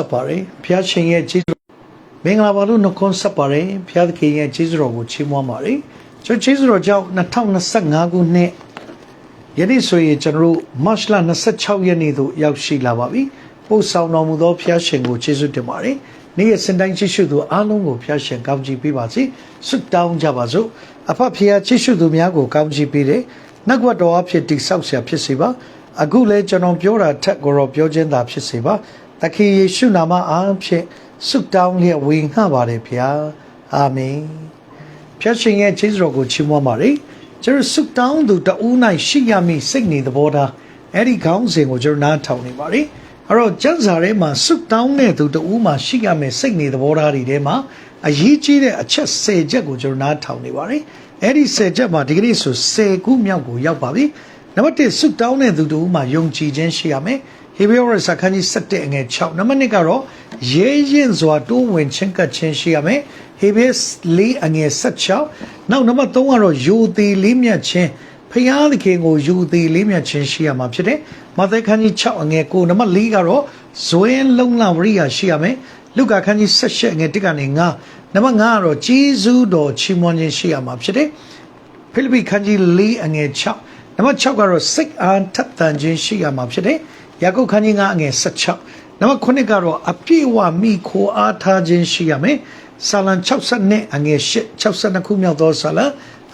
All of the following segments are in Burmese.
ဆက်ပါတယ်ဘုရားရှင်ရဲ့ကျေးဇူးမင်္ဂလာပါလို့နှုတ်ခွန်းဆက်ပါတယ်ဘုရားသခင်ရဲ့ကျေးဇူးတော်ကိုချီးမွမ်းပါတယ်ကျွန်တော်ကျေးဇူးတော်ကြောင့်2025ခုနှစ်ယနေ့ဆိုရင်ကျွန်တော်တို့မတ်လ26ရက်နေ့သို့ရောက်ရှိလာပါပြီပို့ဆောင်တော်မူသောဘုရားရှင်ကိုကျေးဇူးတင်ပါတယ်နေ့ရက်စင်တိုင်းကျေးဇူးသူအားလုံးကိုဘုရားရှင်ကောင်းချီးပေးပါစေဆုတောင်းကြပါစို့အဖဖုရားကျေးဇူးသူများကိုကောင်းချီးပေးတယ်နှုတ်ကပတ်တော်အဖြစ်တိဆောက်ဆရာဖြစ်စေပါအခုလဲကျွန်တော်ပြောတာထက်ကိုတော့ပြောခြင်းသာဖြစ်စေပါ သခင်ယေရှုနာမအားဖြင့်ဆုတောင်းလျက်ဝေငှပါတယ်ဗျာအာမင်ဖျက်ရှင်ရဲ့ကျေးဇူးတော်ကိုချီးမွမ်းပါတယ်ကျွန်တော်ဆုတောင်းသူတဦး၌ရှိရမည်စိတ်နေသဘောထားအဲ့ဒီခေါင်းစဉ်ကိုကျွန်တော်နားထောင်နေပါတယ်အဲ့တော့ကျမ်းစာထဲမှာဆုတောင်းတဲ့သူတဦးမှာရှိရမယ်စိတ်နေသဘောထားတွေထဲမှာအရေးကြီးတဲ့အချက်၁၀ချက်ကိုကျွန်တော်နားထောင်နေပါတယ်အဲ့ဒီ၁၀ချက်မှာဒီကနေ့ဆို၁၀ခုမြောက်ကိုရောက်ပါပြီနံပါတ်1ဆုတောင်းတဲ့သူတဦးမှာယုံကြည်ခြင်းရှိရမယ် ဟေဘရဲစာခန်းကြီး7အငယ်6နံပါတ်2ကတော့ရဲရင်စွာတိုးဝင်ချင်းကပ်ခြင်းရှိရမယ်ဟေဘရဲ4အငယ်16နောက်နံပါတ်3ကတော့ယိုသေးလေးမြတ်ခြင်းဖျားသခင်ကိုယူသေးလေးမြတ်ခြင်းရှိရမှာဖြစ်တယ်။မာသဲခန်းကြီး6အငယ်9နံပါတ်4ကတော့ဇွဲလုံးလဝရိယာရှိရမယ်။လုကာခန်းကြီး7အငယ်1ကနေ9နံပါတ်5ကတော့ဂျေဇုတော်ချီးမွမ်းခြင်းရှိရမှာဖြစ်တယ်။ဖိလိပ္ပိခန်းကြီး4အငယ်6နံပါတ်6ကတော့စိတ်အားထက်သန်ခြင်းရှိရမှာဖြစ်တယ်။ ယာကုပ်ခန်းကြီး9အငယ်16နံပါတ်9ကတော့အပြည့်အဝမိခိုအားထားခြင်းရှိရမယ်။ဆာလံ60နဲ့အငယ်8 62ခုမြောက်သောဆာလံ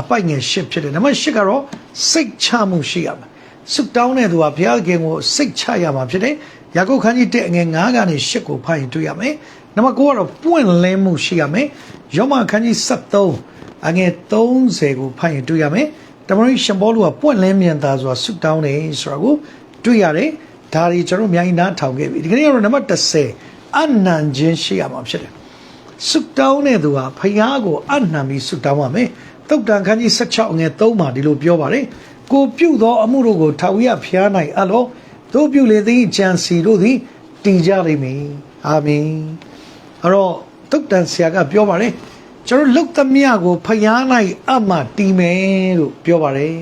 အပိုက်ငယ်၈ဖြစ်တယ်နံပါတ်၈ကတော့စိတ်ချမှုရှိရမယ်ဆုတောင်းတဲ့သူကဘုရားခင်ကိုစိတ်ချရမှာဖြစ်တယ်ယာကုပ်ခန်းကြီး1အငယ်9ကနေ10ကိုဖတ်ရင်တွေ့ရမယ်နံပါတ်9ကတော့ပွင့်လင်းမှုရှိရမယ်ယောမခန်းကြီး73အငယ်30ကိုဖတ်ရင်တွေ့ရမယ်တမန်တော်ရှင်ဘောလူကပွင့်လင်းမြန်သားဆိုတာဆုတောင်းတယ်ဆိုတာကိုတွေ့ရတယ် ဒါတွေကျွန်တော်အများကြီးနားထောင်ခဲ့ပြီဒီကနေ့ကတော့နံပါတ်30အနံခြင်းရှိရမှာဖြစ်တယ်ဆုတောင်းတဲ့သူဟာဖခင်ကိုအနံပြီးဆုတောင်းရမယ်တုတ်တန်ခန်းကြီး16ငယ်3မှာဒီလိုပြောပါတယ်ကိုပြုသောအမှုတို့ကိုထာဝရဘုရား၌အလောတို့ပြုလေသည်ကြံစီတို့သည်တည်ကြလိမ့်မည်အာမင်အဲ့တော့တုတ်တန်ဆရာကပြောပါတယ်ကျွန်တော်လုတ်သမျှကိုဖျား၌အမှတည်မယ်လို့ပြောပါတယ်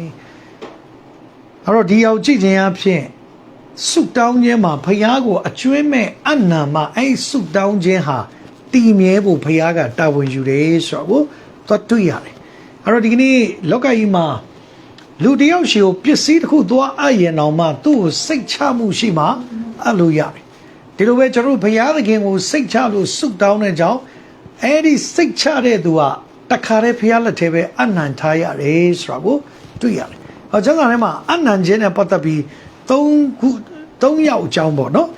အဲ့တော့ဒီအောင်ကြည့်ခြင်းအဖြစ် ဆုတောင်းခြင်းမှာဖျားကိုအကျွေးမဲ့အနံမှာအဲ့ဆုတောင်းခြင်းဟာတည်မြဲဖို့ဖျားကတာဝန်ယူတယ်ဆိုတော့သွားတွေ့ရတယ်အဲ့တော့ဒီကနေ့လောကကြီးမှာလူတယောက်ရှိကိုပစ္စည်းတစ်ခုသွားအပ်ရင်အောင်မှသူ့ကိုစိတ်ချမှုရှိမှအပ်လို့ရတယ်ဒီလိုပဲကျွန်တော်တို့ဘုရားသခင်ကိုစိတ်ချလို့ဆုတောင်းတဲ့ကြောင့်အဲ့ဒီစိတ်ချတဲ့သူကတခါတည်းဘုရားလက်ထဲပဲအနံထားရတယ်ဆိုတာကိုတွေ့ရတယ်ဟောကျမ်းစာထဲမှာအနံခြင်းနဲ့ပတ်သက်ပြီး ၃ခု၃ယောက်အကြောင်းပေါ့နော်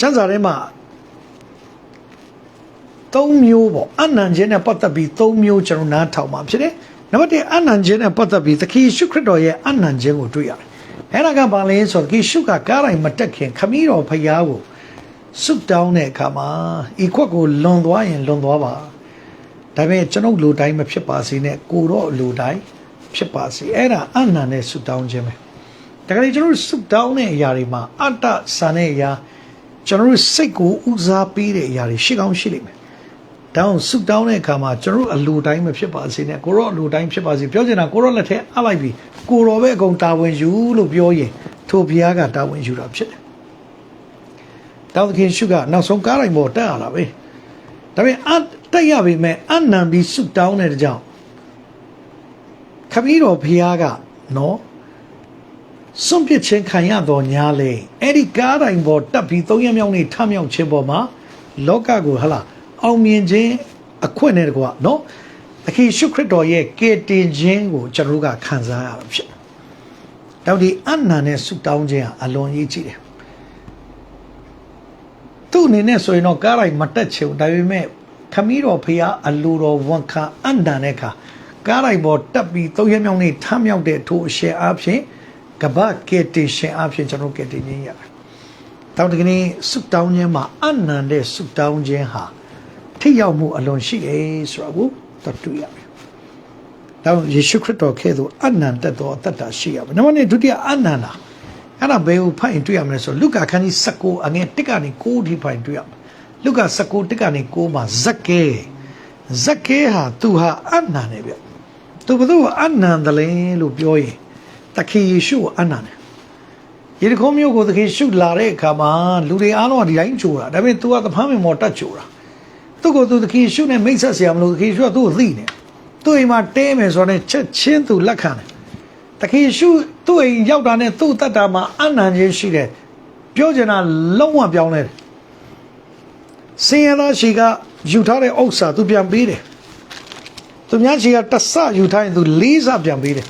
ကျမ်းစာထဲမှာ၃မျိုးပေါ့အနံခြင်းနဲ့ပတ်သက်ပြီး၃မျိုးကျွန်တော်နားထောင်မှာဖြစ်တယ်နံပါတ်1အနံခြင်းနဲ့ပတ်သက်ပြီးသခင်ယေရှုခရစ်တော်ရဲ့အနံခြင်းကိုတွေ့ရတယ်အဲ့ဒါကဘာလဲဆိုတော့သခင်ယေရှုကကားတိုင်းမတက်ခင်ခမည်းတော်ဖယားကိုဆုတောင်းတဲ့အခါမှာဤခွက်ကိုလွန်သွားရင်လွန်သွားပါဒါပေမဲ့ကျွန်ုပ်လူတိုင်းမဖြစ်ပါစေနဲ့ကိုတော့လူတိုင်းဖြစ်ပါစေအဲ့ဒါအနံနဲ့ဆုတောင်းခြင်းပဲ ဒါကြလေကျွန်တော်ဆုတောင်းတဲ့အရာတွေမှာအတ္တဆန်တဲ့အရာကျွန်တော်စိတ်ကိုဦးစားပေးတဲ့အရာတွေရှိကောင်းရှိလိမ့်မယ်တောင်းဆုတောင်းတဲ့အခါမှာကျွန်တော်အလိုတိုင်းမဖြစ်ပါစေနဲ့ကိုရောအလိုတိုင်းဖြစ်ပါစေပြောချင်တာကိုရောလက်ထက်အပ်လိုက်ပြီကိုရောပဲအကုန်တာဝန်ယူလို့ပြောရင်ထိုဘုရားကတာဝန်ယူတာဖြစ်တယ်တောင်းသခင်ရှုကနောက်ဆုံးကားတိုင်းပေါ်တက်ရတာပဲဒါပေမဲ့အတက်ရပြီမဲ့အနံပြီးဆုတောင်းတဲ့ကြောင့်ခမည်းတော်ဘုရားကနော် စွန့်ပစ်ခြင်းခံရတော်ညာလေအဲ့ဒီကားတိုင်းပေါ်တက်ပြီးသုံးရမြောက်နေထမြောက်ခြင်းပေါ်မှာလောကကိုဟလာအောင်မြင်ခြင်းအခွင့်နဲ့တကွာနော်သခင်ရှုခရစ်တော်ရဲ့ကယ်တင်ခြင်းကိုကျွန်တော်တို့ကခံစားရတာဖြစ်တယ်။တောက်ဒီအနန္နဲ့ဆုတောင်းခြင်းဟာအလွန်ကြီးကြီးတယ်။သူ့အနေနဲ့ဆိုရင်တော့ကားတိုင်းမတက်ချင်ဘူးဒါပေမဲ့ခမည်းတော်ဖရာအလိုတော်ဝန်ခံအနန္တဲ့အခါကားတိုင်းပေါ်တက်ပြီးသုံးရမြောက်နေထမြောက်တဲ့ထိုအရှယ်အဖြစ် ကဘာကယ်တင်ရှင်အဖြစ်ကျွန်တော်ကယ်တင်ခြင်းရတယ်။တောက်ဒီကနေ့ဆုတောင်းခြင်းမှာအနန္တဲ့ဆုတောင်းခြင်းဟာထိရောက်မှုအလွန်ရှိတယ်ဆိုတာကိုသတ်တွေ့ရမယ်။ဒါယေရှုခရစ်တော်ခဲ့သူအနန္တတော်အသက်တာရှိရမယ်။နံပါတ်1ဒုတိယအနန္တာအဲ့ဒါဘယ်ကိုဖတ်ရင်တွေ့ရမလဲဆိုလုကာခန်းကြီး19အငယ်1ကနေ9ထိဖတ်ရင်တွေ့ရမယ်။လုကာ19 1ကနေ9မှာဇက်ကဲဇက်ကဲဟာသူဟာအနန္တဗျ။သူဘယ်သူအနန္တလဲလို့ပြောရင် သခင်ယေရှုကိုအံ့နာတယ်ယေရခေါမြို့ကိုသခင်ရှုလာတဲ့အခါမှာလူတွေအားလုံးကဒီတိုင်းကြိုတာဒါပေမဲ့ तू ကသဖမ်းမင်မော်တက်ကြိုတာသူ့ကိုသူသခင်ရှုနဲ့မိတ်ဆက်ဆရာမလို့သခင်ရှုကသူ့ကိုသိနေသူ့အိမ်မှာတဲမယ်ဆိုတော့ချက်ချင်းသူလက်ခံတယ်သခင်ရှုသူ့အိမ်ရောက်တာနဲ့သူ့တတ်တာမှာအနန္တချင်းရှိတယ်ပြောချင်တာလုံးဝပြောင်းလဲတယ်စင်ရသားရှိကယူထားတဲ့ဥစ္စာသူပြန်ပေးတယ်သူများရှိကတဆယူထားရင်သူလေးစားပြန်ပေးတယ်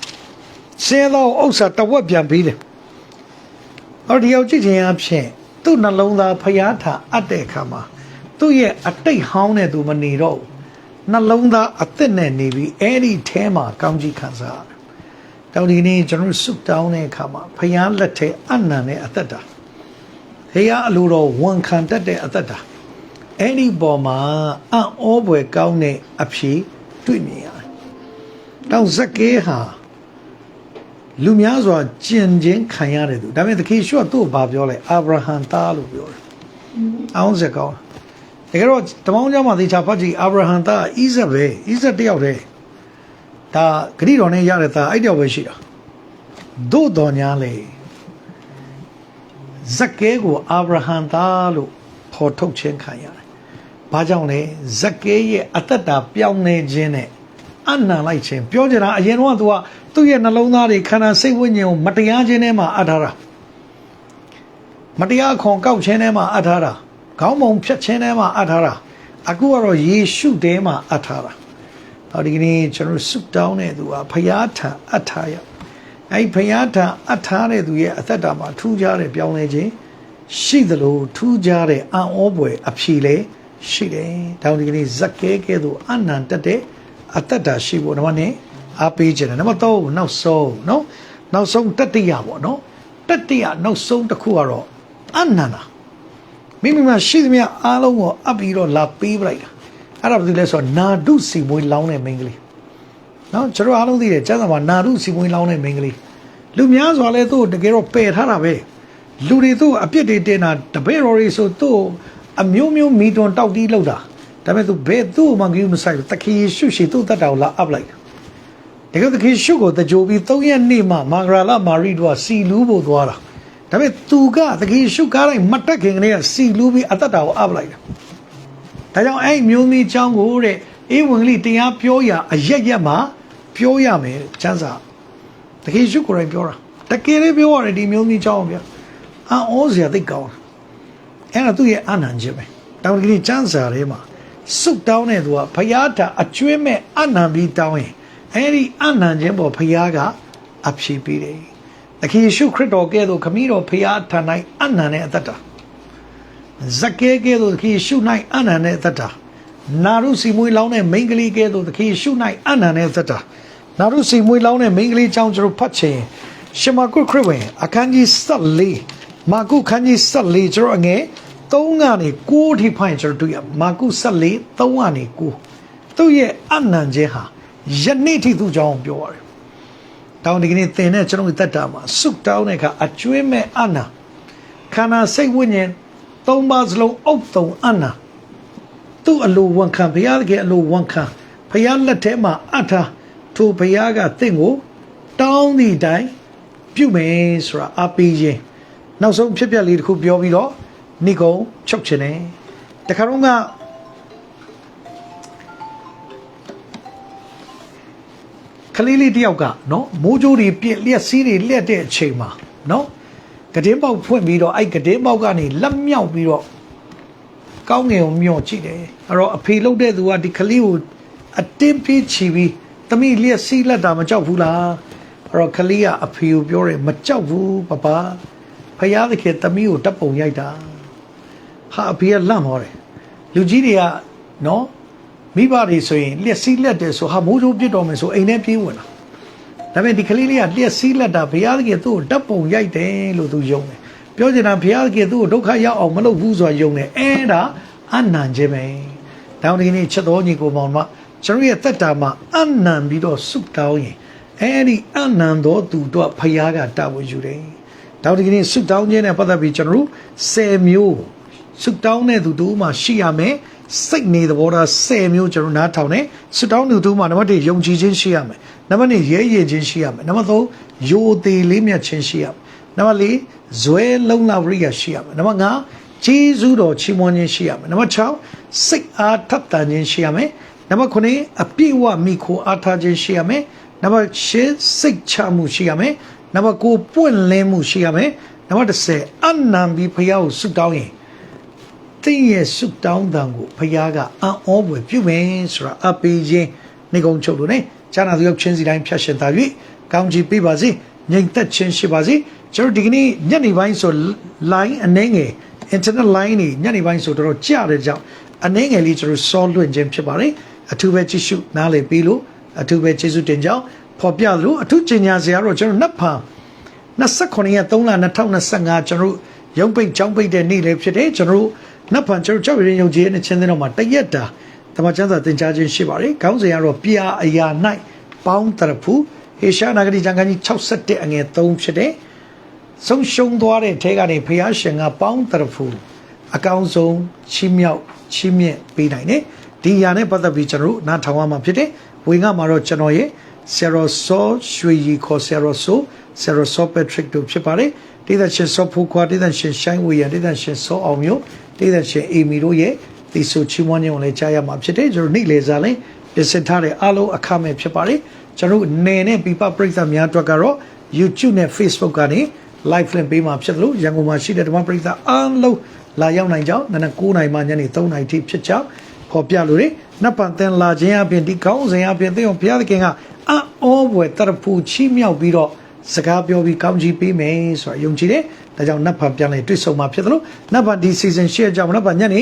စင်ရသားဥစ္စာတစ်ဝက်ပြန်ပေးတယ်အော်ဒီယောက်ကြည့်ခြင်းအဖြစ်သူ့နှလုံးသားဖျားထာအပ်တဲ့အခါမှာသူ့ရဲ့အတိတ်ဟောင်းတဲ့သူမနေတော့ဘူးနှလုံးသားအသက်နဲ့နေပြီးအဲ့ဒီအဲမှာကောင်းကြီးခံစားရတယ်။တောင်ဒီနေ့ကျွန်တော်တို့ဆုတောင်းတဲ့အခါမှာဖျားလက်ထဲအနံတဲ့အသက်တာဖျားအလိုတော်ဝန်ခံတတ်တဲ့အသက်တာအဲ့ဒီပေါ်မှာအံ့ဩဖွယ်ကောင်းတဲ့အဖြေတွေ့မြင်ရတယ်။တောင်ဇက်ကဲဟာ လူများစွာကျင်ချင်းခံရတဲ့သူဒါပေမဲ့သခင်ရှော့သူ့ကိုဘာပြောလဲအာဗြဟံသားလို့ပြောတယ်အောင်စကောင်းတကယ်တော့တမောင်းကျောင်းမှာသေချာဖတ်ကြည့်အာဗြဟံသားအိဇက်ပဲအိဇက်တယောက်တည်းဒါဂရိတော်နဲ့ရတဲ့သားအဲ့တယောက်ပဲရှိတာသို့တော်ညာလေဇက်ကဲကိုအာဗြဟံသားလို့ဖော်ထုတ်ခြင်းခံရတယ်။ဘာကြောင့်လဲဇက်ကဲရဲ့အသက်တာပြောင်းနေခြင်းနဲ့ အနံလိုက်ခြင်းပြောကြတာအရင်တော့က तू ကသူ့ရဲ့နှလုံးသားတွေခန္ဓာစိတ်ဝိညာဉ်ကိုမတရားခြင်းထဲမှာအပ်ထားတာမတရားခွန်ကောက်ခြင်းထဲမှာအပ်ထားတာခေါင်းမုံဖြတ်ခြင်းထဲမှာအပ်ထားတာအခုကတော့ယေရှုထဲမှာအပ်ထားတာဟောဒီကနေ့ကျွန်တော်ဆုတောင်းတဲ့သူကဖယားထံအပ်ထားရအဲ့ဒီဖယားထံအပ်ထားတဲ့သူရဲ့အသက်တာမှာထူးခြားတဲ့ပြောင်းလဲခြင်းရှိသလိုထူးခြားတဲ့အံ့ဩဖွယ်အဖြေလည်းရှိတယ်။တောင်းဒီကနေ့ဇက်ကဲကဲသို့အနန္တတဲ့ အသက်တာရှိဖို့နံပါတ်1အားပေးခြင်းတယ်နံပါတ်3နောက်ဆုံးနော်နောက်ဆုံးတတိယပေါ့နော်တတိယနောက်ဆုံးတစ်ခုကတော့အနန္တာမိမိမှာရှိသမျှအားလုံးကိုအပ်ပြီးတော့လာပေးပလိုက်တာအဲ့ဒါဘာလို့လဲဆိုတော့နာဒုစီမွေးလောင်းတဲ့မိန်းကလေးနော်ကျွန်တော်အားလုံးသိတယ်ကျမ်းစာမှာနာဒုစီမွေးလောင်းတဲ့မိန်းကလေးလူများစွာလဲသူ့ကိုတကယ်တော့ပယ်ထားတာပဲလူတွေသူ့ကိုအပြစ်တွေတင်တာတပည့်တော်တွေဆိုသူ့ကိုအမျိုးမျိုးမီတွန်တောက်တီးလောက်တာ ဒါပေမဲ့သူဘယ်သူ့မှကြီးမဆိုင်ဘူးတခင်ယေရှုရှိသူ့တတ်တာကိုလာအပ်လိုက်တကယ်တခင်ယေရှုကိုတကြိုပြီး၃ရက်နေ့မှမာဂရာလမာရီတို့ကစီလူးဖို့သွားတာဒါပေမဲ့သူကတခင်ယေရှုကားတိုင်းမတက်ခင်ကလေးကစီလူးပြီးအသက်တာကိုအပ်လိုက်တာဒါကြောင့်အဲ့မျိုးမီချောင်းကိုတဲ့အေဝံဂေလိတရားပြောရာအရက်ရက်မှာပြောရမယ်ကျမ်းစာတခင်ယေရှုကိုယ်တိုင်ပြောတာတကယ်လေးပြောရတယ်ဒီမျိုးမီချောင်းဗျာအံ့ဩစရာသိကောင်းတယ်အဲ့ဒါသူ့ရဲ့အာနံခြင်းပဲတောင်ကလေးကျမ်းစာထဲမှာ စုတောင်းတဲ့သူကဖယားတာအကျွေးမဲ့အနံပြီးတောင်းရင်အဲ့ဒီအနံခြင်းပေါ်ဖယားကအဖြေပေးတယ်။သခင်ယေရှုခရစ်တော်ကဲ့သို့ခမည်းတော်ဖယားထံ၌အနံနဲ့အသက်တာဇကဲကဲ့သို့သခင်ယေရှု၌အနံနဲ့အသက်တာနာရုစီမွေးလောင်းတဲ့မိန်းကလေးကဲ့သို့သခင်ယေရှု၌အနံနဲ့အသက်တာနာရုစီမွေးလောင်းတဲ့မိန်းကလေးကြောင့်ကျွန်တော်ဖတ်ချင်ရှမာကုခရစ်ဝင်အခန်းကြီး14မာကုခန်းကြီး14ကျွန်တော်အငယ် 3ကနေ6ထိဖိုင်ကျွန်တော်တွေ့ရမာကု14 3ကနေ9သူ့ရဲ့အနံခြင်းဟာယနေ့ထိသူ့ကြောင်းပြောရတယ်။တောင်းဒီကနေ့သင်တဲ့ကျွန်တော်တက်တာမှာစုတောင်းတဲ့အခါအကျွေးမဲ့အနာခန္ဓာစိတ်ဝိညာဉ်သုံးပါးစလုံးအုပ်တုံအနာသူ့အလိုဝန်ခံဘုရားသခင်အလိုဝန်ခံဘုရားလက်ထဲမှာအထာထိုဘုရားကသင်ကို တောင်းသည့်အတိုင်းပြုမယ်ဆိုတာအပေးခြင်းနောက်ဆုံးဖြစ်ပျက်လေးတစ်ခုပြောပြီးတော့ နိကုံချုပ်ခြင်းတယ်တခါတော့ကကလေးလေးတယောက်ကနော်မိုးကြိုးတွေပြက်လျက်စီးတွေလျက်တဲ့အချိန်မှာနော်ကတင်းပေါက်ဖွင့်ပြီးတော့အဲ့ကတင်းပေါက်ကနေလက်မြောက်ပြီးတော့ကောင်းငယ်ကိုမျောကြည့်တယ်အဲ့တော့အဖေလှုပ်တဲ့သူကဒီကလေးကိုအတင်းပြေးချီပြီးသမီးလျက်စီးလက်တာမကြောက်ဘူးလားအဲ့တော့ကလေးကအဖေကိုပြောတယ်မကြောက်ဘူးပပဖယားသခင်သမီးကိုတပ်ပုံရိုက်တာ ဟာအဖေကလန့်သွားတယ်လူကြီးတွေကနော်မိဘတွေဆိုရင်လျက်စီးလက်တယ်ဆိုဟာမိုးချိုးပြစ်တော်မယ်ဆိုအိမ်ထဲပြေးဝင်လာဒါပေမဲ့ဒီကလေးလေးကလျက်စီးလက်တာဘုရားသခင်သူ့ကိုတပ်ပုံရိုက်တယ်လို့သူယုံတယ်ပြောချင်တာဘုရားသခင်သူ့ကိုဒုက္ခရောက်အောင်မလုပ်ဘူးဆိုတာယုံတယ်အဲ့ဒါအနံခြင်းပဲတောင်းဒီနေ့ချက်တော်ညီကိုမောင်မကျွန်တော်ရဲ့တက်တာမှာအနံပြီးတော့ဆုတောင်းရင်အဲ့ဒီအနံတော်သူတို့ဘုရားကတာဝန်ယူတယ်တောင်းဒီနေ့ဆုတောင်းခြင်းနဲ့ပတ်သက်ပြီးကျွန်တော်တို့10မျိုး ဆုတောင်းတဲ့သူတို့မှရှိရမယ်စိတ်နေသဘောထား10မျိုးကျွန်တော်နားထောင်နေဆုတောင်းသူတို့မှနံပါတ်1ယုံကြည်ခြင်းရှိရမယ်နံပါတ်2ရဲရည်ခြင်းရှိရမယ်နံပါတ်3ယိုသေးလေးမြတ်ခြင်းရှိရမယ်နံပါတ်4ဇွဲလုံးလာဝရိယရှိရမယ်နံပါတ်5ဂျေဇုတော်ချီးမွမ်းခြင်းရှိရမယ်နံပါတ်6စိတ်အားထပ်တန်ခြင်းရှိရမယ်နံပါတ်9အပြည့်အဝမိခိုအားထားခြင်းရှိရမယ်နံပါတ်10စိတ်ချမှုရှိရမယ်နံပါတ်9ပွင့်လင်းမှုရှိရမယ်နံပါတ်10အနံပြီးဖျားကိုဆုတောင်းရင် တင့်ရဲ့ဆုတောင်းတံကိုဖခင်ကအံ့ဩဖွယ်ပြုမယ်ဆိုတာအပေးခြင်းနေကုံချုပ်လို့ ਨੇ ဈာနာသူရောက်ချင်းစီတိုင်းဖြတ်ရှင်သာ၍ကောင်းချီးပေးပါစေငြိမ်သက်ခြင်းရှိပါစေကျွန်တော်ဒီကနေ့ညနေပိုင်းဆို line အနှဲငယ် internet line နေညနေပိုင်းဆိုတော့ကြာတဲ့ကြောင့်အနှဲငယ်လေးကျွန်တော်စောလွင့်ခြင်းဖြစ်ပါတယ်အထူးပဲကြည့်ရှုနားလည်ပြီးလို့အထူးပဲကျေးဇူးတင်ကြောင်းဖော်ပြလို့အထူးကြီးညာစရာတော့ကျွန်တော်နှက်ဖန်29ရက်3လ2025ကျွန်တော်တို့ရုံးပိတ်ချောင်းပိတ်တဲ့နေ့လေးဖြစ်တယ်ကျွန်တော်တို့ နတ်ဖန်ကျွန်တော်ကြောက်ရင်ယုံကြည်တဲ့ချင်းတဲ့တော့မှာတရက်တာတမန်ကျမ်းစာသင်ကြားခြင်းရှိပါတယ်ခေါင်းစဉ်ကတော့ပြာအရာ၌ပေါင်းတရဖူဟေရှာနဂရီကျမ်းခန်းကြီး61အငယ်3ဖြစ်တယ်ဆုံးရှုံးသွားတဲ့ထဲကနေဖျားရှင်ကပေါင်းတရဖူအကောင်းဆုံးချီးမြှောက်ချီးမြှင့်ပေးနိုင်တယ်ဒီအရာနဲ့ပတ်သက်ပြီးကျွန်တော်တို့နားထောင်ရမှာဖြစ်တယ်ဝေငှမှာတော့ကျွန်တော်ရဲ့ဆရာတော်စောရွှေရီခေါ်ဆရာတော်ဆိုဆရာတော်စောပက်ထရစ်တို့ဖြစ်ပါတယ်ဒေသရှင်စောဖူခွာဒေသရှင်ရှိုင်းဝေရဒေသရှင်စောအောင်မျိုး ဒေသရှင်အေမီတို့ရဲ့ဒီဆိုချီးမွမ်းခြင်းကိုလည်းကြားရမှာဖြစ်တယ်ကျွန်တော်နေ့လေစားလဲပြင်ဆင်ထားတဲ့အားလုံးအခမဲ့ဖြစ်ပါတယ်ကျွန်တော်နေနဲ့ပြပပရိသတ်များအတွက်ကတော့ YouTube နဲ့ Facebook ကနေ live link ပေးမှာဖြစ်တယ်လို့ရန်ကုန်မှာရှိတဲ့ဓမ္မပရိသတ်အားလုံးလာရောက်နိုင်ကြောင်းနနက်9:00နာရီမှညနေ3:00နာရီထိဖြစ်ကြောင်းခေါ်ပြလို့လေနတ်ပန်တင်လာခြင်းအပြင်ဒီကောင်းစဉ်အပြင်သိအောင်ဘုရားသခင်ကအံ့ဩဖွယ်တရဖူချီးမြှောက်ပြီးတော့စကားပြောပြီးကောင်းချီးပေးမယ်ဆိုတာယုံကြည်တယ် ဒါကြောင့်နတ်ဖန်ပြန်လဲတွေ့ဆုံမှာဖြစ်တယ်လို့နတ်ဖန်ဒီ season ရှေ့ကြောင့်နတ်ဖန်ညနေ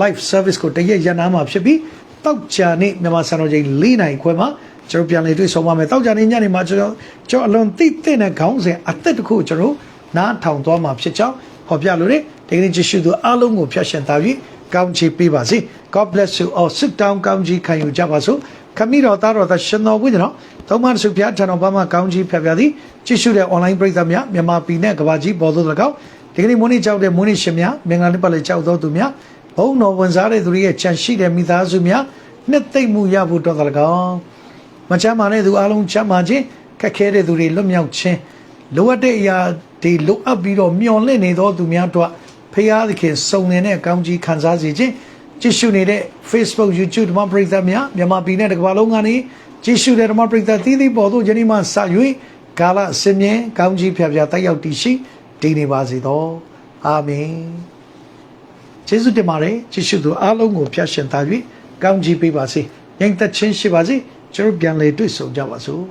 live service ကိုတရက်ရန်နာမှာဖြစ်ပြီးတောက်ကြနေ့မြန်မာစံတော်ချိန်၄နိုင်ခွဲမှာကျွန်တော်ပြန်လေတွေ့ဆုံပါမယ်တောက်ကြနေ့ညနေမှာကျွန်တော်ကျွန်တော်အလွန်သိတဲ့နဲ့ခေါင်းစဉ်အသက်တစ်ခုကိုကျွန်တော်နားထောင်သွားမှာဖြစ်ကြောင်းဟောပြလို့လေဒီကနေ့ယေရှုသူအားလုံးကိုဖျက်ရှင်သားပြီး ကောင်းချီးပေးပါစေ God bless you all sit down ကောင်းချီးခံယူကြပါစို့ခမီတော်သားတော်သားရှင်တော်ဝိညာဉ်တော်သုံးပါးစုဖျားထံတော်ဘာမှကောင်းချီးဖျက်ဖျားသည်ကြည့်ရှုတဲ့ online ပရိသတ်များမြန်မာပြည်နဲ့ကမ္ဘာကြီးပေါ်သို့၎င်းဒီကနေ့မွေးနေ့ကြောက်တဲ့မွေးနေ့ရှင်များမင်္ဂလာနေ့ပတ်လည်ကြောက်တော်သူများဘုံတော်ဝင်စားတဲ့သူတွေရဲ့ခြံရှိတဲ့မိသားစုများနှစ်သိမ့်မှုရဖို့တော်တော်၎င်းမချမ်းမာတဲ့သူအလုံးချမ်းမာခြင်းခက်ခဲတဲ့သူတွေလွတ်မြောက်ခြင်းလိုအပ်တဲ့အရာတွေလိုအပ်ပြီးတော့မျော်လင့်နေသောသူများတို့ ဖရာသခင်စုံနေတဲ့အကောင်းကြီးခံစားစေခြင်းကြည့်ရှုနေတဲ့ Facebook YouTube ဓမ္မပရိသတ်များမြန်မာပြည်နဲ့တစ်ကမ္ဘာလုံးကနေကြည့်ရှုတဲ့ဓမ္မပရိသတ်သီးသီးပေါ်သို့ယနေ့မှစ၍ကာလအစဉ်မြဲကောင်းကြီးဖျားဖျားတက်ရောက်တည်ရှိတည်နေပါစေသောအာမင်ကျေးဇူးတင်ပါတယ်ကြည့်ရှုသူအားလုံးကိုဖျားရှင်သား၍ကောင်းကြီးပေးပါစေငြိမ်သက်ခြင်းရှိပါစေကျွန်တော်ပြန်လေတွေ့ဆုံကြပါစို့